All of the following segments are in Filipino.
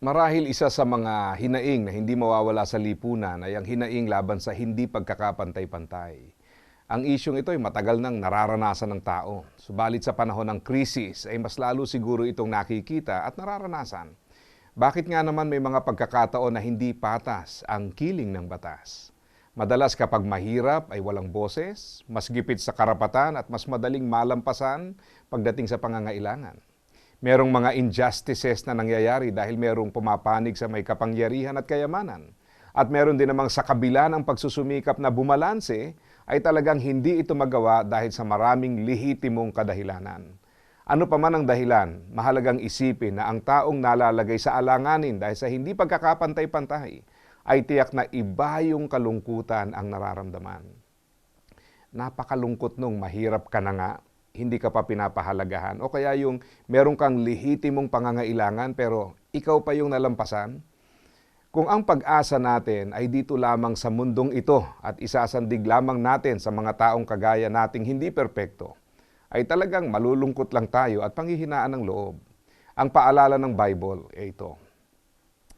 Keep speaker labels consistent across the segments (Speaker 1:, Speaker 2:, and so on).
Speaker 1: Marahil isa sa mga hinaing na hindi mawawala sa lipunan ay ang hinaing laban sa hindi pagkakapantay-pantay. Ang isyong ito ay matagal nang nararanasan ng tao. Subalit sa panahon ng krisis ay mas lalo siguro itong nakikita at nararanasan. Bakit nga naman may mga pagkakataon na hindi patas ang kiling ng batas? Madalas kapag mahirap ay walang boses, mas gipit sa karapatan at mas madaling malampasan pagdating sa pangangailangan. Merong mga injustices na nangyayari dahil merong pumapanig sa may kapangyarihan at kayamanan. At meron din namang sa kabila ng pagsusumikap na bumalanse, ay talagang hindi ito magawa dahil sa maraming lihitimong kadahilanan. Ano pa man ang dahilan, mahalagang isipin na ang taong nalalagay sa alanganin dahil sa hindi pagkakapantay-pantay ay tiyak na iba yung kalungkutan ang nararamdaman. Napakalungkot nung mahirap ka na nga, hindi ka pa pinapahalagahan. O kaya yung meron kang lihitimong pangangailangan pero ikaw pa yung nalampasan. Kung ang pag-asa natin ay dito lamang sa mundong ito at isasandig lamang natin sa mga taong kagaya nating hindi perpekto, ay talagang malulungkot lang tayo at panghihinaan ng loob. Ang paalala ng Bible ay ito.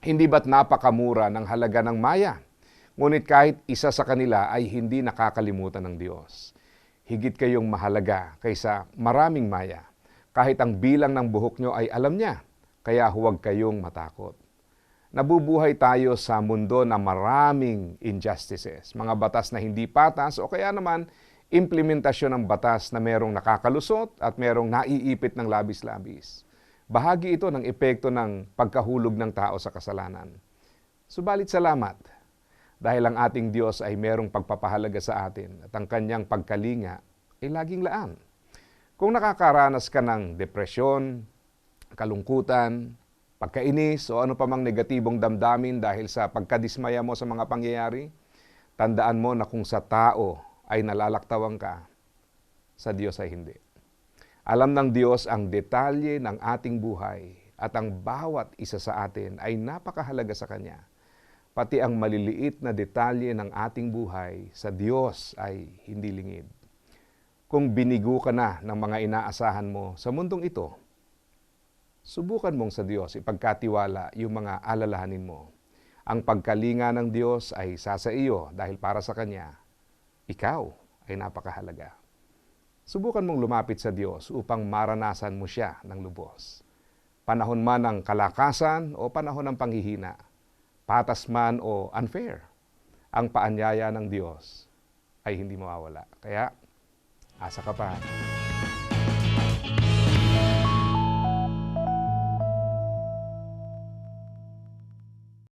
Speaker 1: Hindi ba't napakamura ng halaga ng maya? Ngunit kahit isa sa kanila ay hindi nakakalimutan ng Diyos higit kayong mahalaga kaysa maraming maya. Kahit ang bilang ng buhok nyo ay alam niya, kaya huwag kayong matakot. Nabubuhay tayo sa mundo na maraming injustices, mga batas na hindi patas o kaya naman implementasyon ng batas na merong nakakalusot at merong naiipit ng labis-labis. Bahagi ito ng epekto ng pagkahulog ng tao sa kasalanan. Subalit salamat dahil ang ating Diyos ay merong pagpapahalaga sa atin at ang kanyang pagkalinga ay laging laan. Kung nakakaranas ka ng depresyon, kalungkutan, pagkainis o ano pa mang negatibong damdamin dahil sa pagkadismaya mo sa mga pangyayari, tandaan mo na kung sa tao ay nalalaktawan ka, sa Diyos ay hindi. Alam ng Diyos ang detalye ng ating buhay at ang bawat isa sa atin ay napakahalaga sa Kanya pati ang maliliit na detalye ng ating buhay sa Diyos ay hindi lingid. Kung binigo ka na ng mga inaasahan mo sa mundong ito, subukan mong sa Diyos ipagkatiwala yung mga alalahanin mo. Ang pagkalinga ng Diyos ay sasa iyo dahil para sa Kanya, ikaw ay napakahalaga. Subukan mong lumapit sa Diyos upang maranasan mo siya ng lubos. Panahon man ng kalakasan o panahon ng panghihina, patas man o unfair, ang paanyaya ng Diyos ay hindi mawawala. Kaya, asa ka pa.